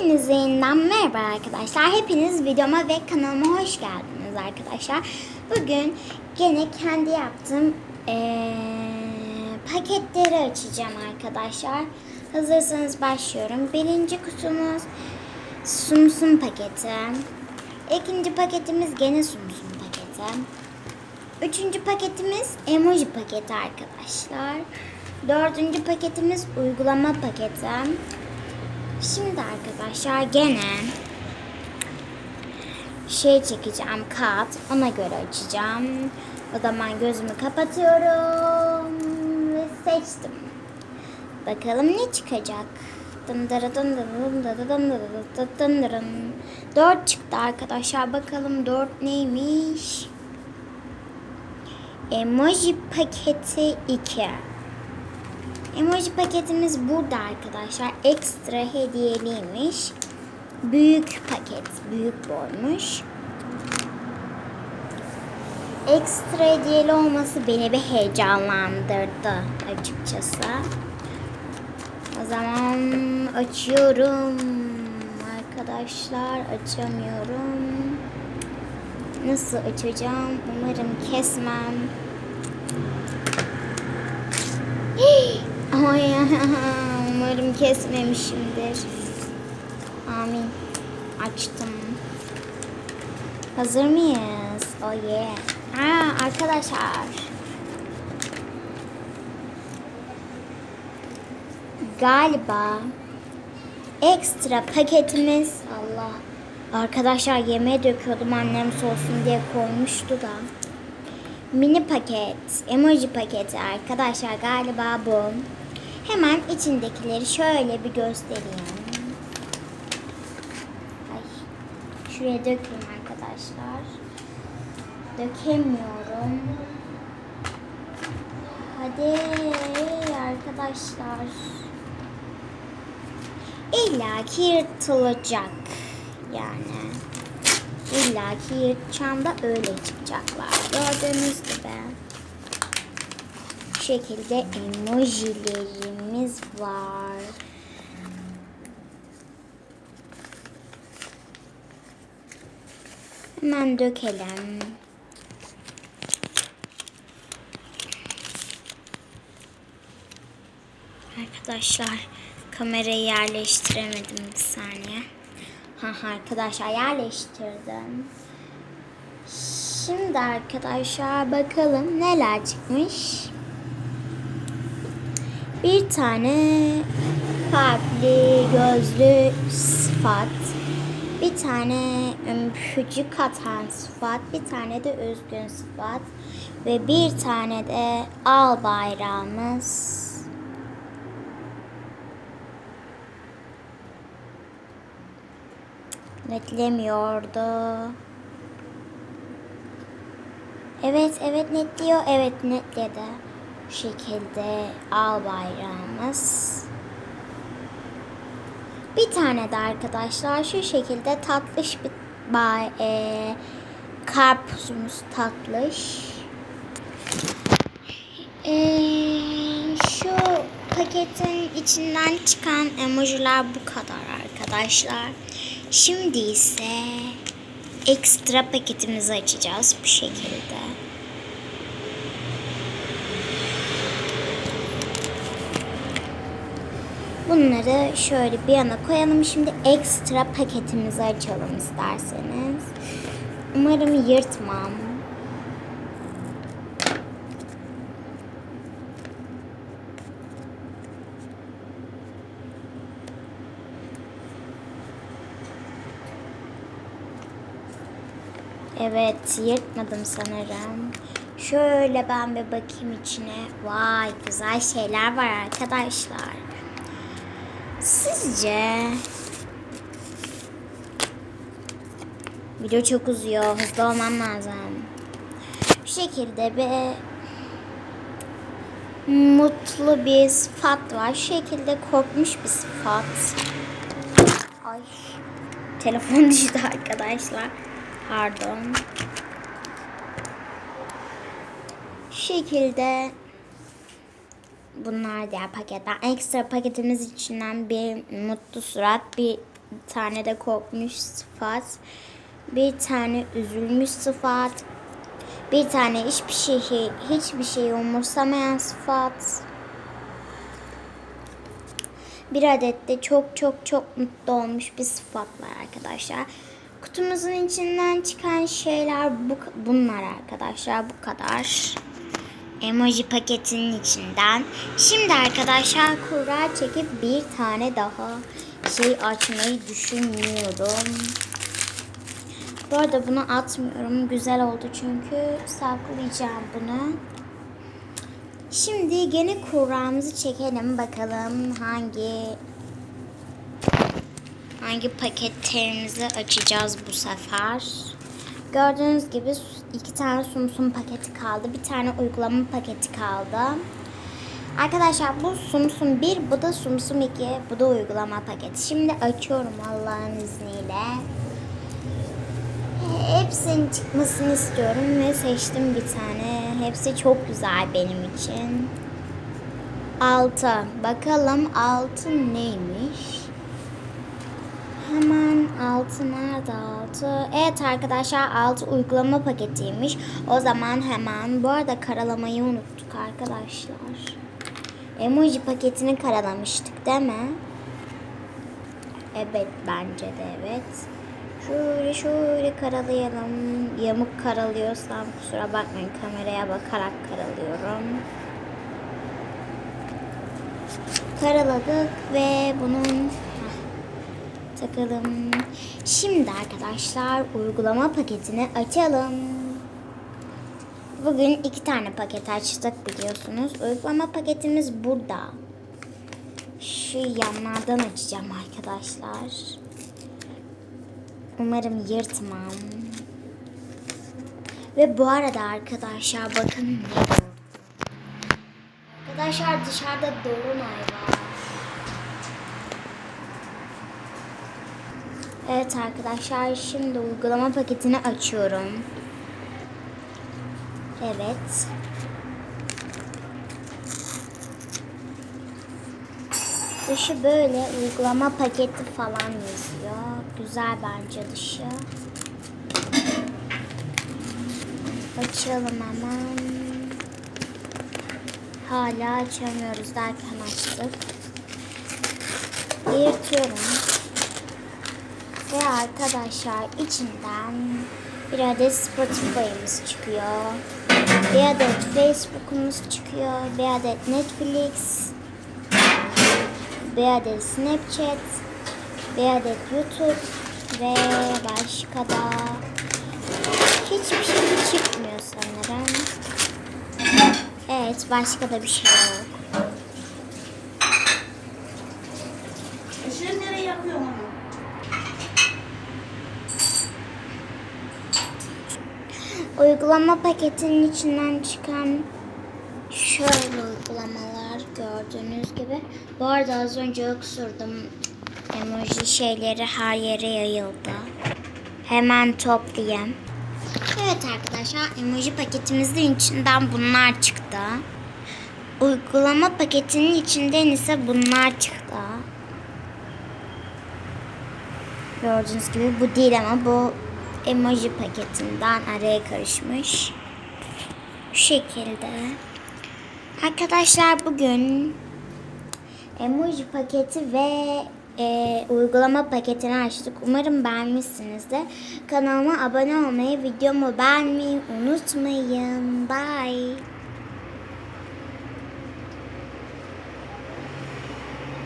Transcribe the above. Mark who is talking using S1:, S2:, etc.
S1: Hepinize yeniden merhaba arkadaşlar. Hepiniz videoma ve kanalıma hoş geldiniz arkadaşlar. Bugün gene kendi yaptığım eee, paketleri açacağım arkadaşlar. Hazırsanız başlıyorum. Birinci kutumuz sumsum paketi. İkinci paketimiz gene sumsum paketi. Üçüncü paketimiz emoji paketi arkadaşlar. Dördüncü paketimiz uygulama paketi. Şimdi arkadaşlar gene şey çekeceğim kağıt ona göre açacağım. O zaman gözümü kapatıyorum ve seçtim. Bakalım ne çıkacak. Dört çıktı arkadaşlar. Bakalım dört neymiş? Emoji paketi 2. Emoji paketimiz burada arkadaşlar. Ekstra hediyeliymiş. Büyük paket, büyük boymuş. Ekstra hediyeli olması beni bir heyecanlandırdı açıkçası. O zaman açıyorum. Arkadaşlar açamıyorum. Nasıl açacağım? Umarım kesmem. Ay umarım kesmemişimdir. Amin. Açtım. Hazır mıyız? Oh yeah. Aa, arkadaşlar. Galiba ekstra paketimiz Allah. Arkadaşlar yemeğe döküyordum annem soğusun diye koymuştu da. Mini paket, emoji paketi arkadaşlar galiba bu. Hemen içindekileri şöyle bir göstereyim. Ay, şuraya dökeyim arkadaşlar. Dökemiyorum. Hadi arkadaşlar. İlla ki yırtılacak yani. İlla ki yırtacağım da öyle çıkacaklar. Gördüğünüz gibi. Şekilde emojilerimiz var. Hemen dökelim. Arkadaşlar kamerayı yerleştiremedim bir saniye. Ha arkadaşlar yerleştirdim. Şimdi arkadaşlar bakalım neler çıkmış. Bir tane kalpli gözlü sıfat. Bir tane öpücük atan sıfat. Bir tane de üzgün sıfat. Ve bir tane de al bayrağımız. Netlemiyordu. Evet, evet netliyor. Evet netledi. Bu şekilde al bayrağımız. Bir tane de arkadaşlar şu şekilde tatlış bir bay, e, karpuzumuz tatlış. E, şu paketin içinden çıkan emojiler bu kadar arkadaşlar. Şimdi ise ekstra paketimizi açacağız bu şekilde. Bunları şöyle bir yana koyalım. Şimdi ekstra paketimizi açalım isterseniz. Umarım yırtmam. Evet, yırtmadım sanırım. Şöyle ben bir bakayım içine. Vay, güzel şeyler var arkadaşlar. Sizce video çok uzuyor. Hızlı olmam lazım. Bu şekilde bir mutlu bir sıfat var. Şu şekilde korkmuş bir sıfat. Ay. Telefon düştü arkadaşlar. Pardon. Şu şekilde bunlar diğer paketler. Ekstra paketimiz içinden bir mutlu surat, bir tane de korkmuş sıfat. Bir tane üzülmüş sıfat. Bir tane hiçbir şey hiçbir şey umursamayan sıfat. Bir adet de çok çok çok mutlu olmuş bir sıfat var arkadaşlar. Kutumuzun içinden çıkan şeyler bu, bunlar arkadaşlar bu kadar. Emoji paketinin içinden. Şimdi arkadaşlar kura çekip bir tane daha şey açmayı düşünüyorum. Bu arada bunu atmıyorum. Güzel oldu çünkü saklayacağım bunu. Şimdi gene kuramızı çekelim bakalım hangi hangi paketlerimizi açacağız bu sefer. Gördüğünüz gibi iki tane sumsum paketi kaldı. Bir tane uygulama paketi kaldı. Arkadaşlar bu sumsum 1, bu da sumsum 2, bu da uygulama paketi. Şimdi açıyorum Allah'ın izniyle. Hepsinin çıkmasını istiyorum ve seçtim bir tane. Hepsi çok güzel benim için. 6. Bakalım 6 neymiş? Hemen altı nerede altı? Evet arkadaşlar altı uygulama paketiymiş. O zaman hemen bu arada karalamayı unuttuk arkadaşlar. Emoji paketini karalamıştık değil mi? Evet bence de evet. Şöyle şöyle karalayalım. Yamuk karalıyorsam kusura bakmayın kameraya bakarak karalıyorum. Karaladık ve bunun takalım. Şimdi arkadaşlar uygulama paketini açalım. Bugün iki tane paket açtık biliyorsunuz. Uygulama paketimiz burada. Şu yanlardan açacağım arkadaşlar. Umarım yırtmam. Ve bu arada arkadaşlar bakın ne. Arkadaşlar dışarıda dolunay var. Evet arkadaşlar şimdi uygulama paketini açıyorum. Evet. Dışı böyle uygulama paketi falan yazıyor. Güzel bence dışı. Açalım hemen. Hala açamıyoruz derken açtık. Yırtıyorum. Ve arkadaşlar içinden bir adet Spotify'ımız çıkıyor. Bir adet Facebook'umuz çıkıyor. Bir adet Netflix. Bir adet Snapchat. Bir adet YouTube. Ve başka da hiçbir şey çıkmıyor sanırım. Evet başka da bir şey yok. Uygulama paketinin içinden çıkan şöyle uygulamalar gördüğünüz gibi. Bu arada az önce öksürdüm. Emoji şeyleri her yere yayıldı. Hemen toplayayım. Evet arkadaşlar emoji paketimizin içinden bunlar çıktı. Uygulama paketinin içinden ise bunlar çıktı. Gördüğünüz gibi bu değil ama bu emoji paketinden araya karışmış. Şu şekilde. Arkadaşlar bugün emoji paketi ve e, uygulama paketini açtık. Umarım beğenmişsinizdir. Kanalıma abone olmayı, videomu beğenmeyi unutmayın. Bye.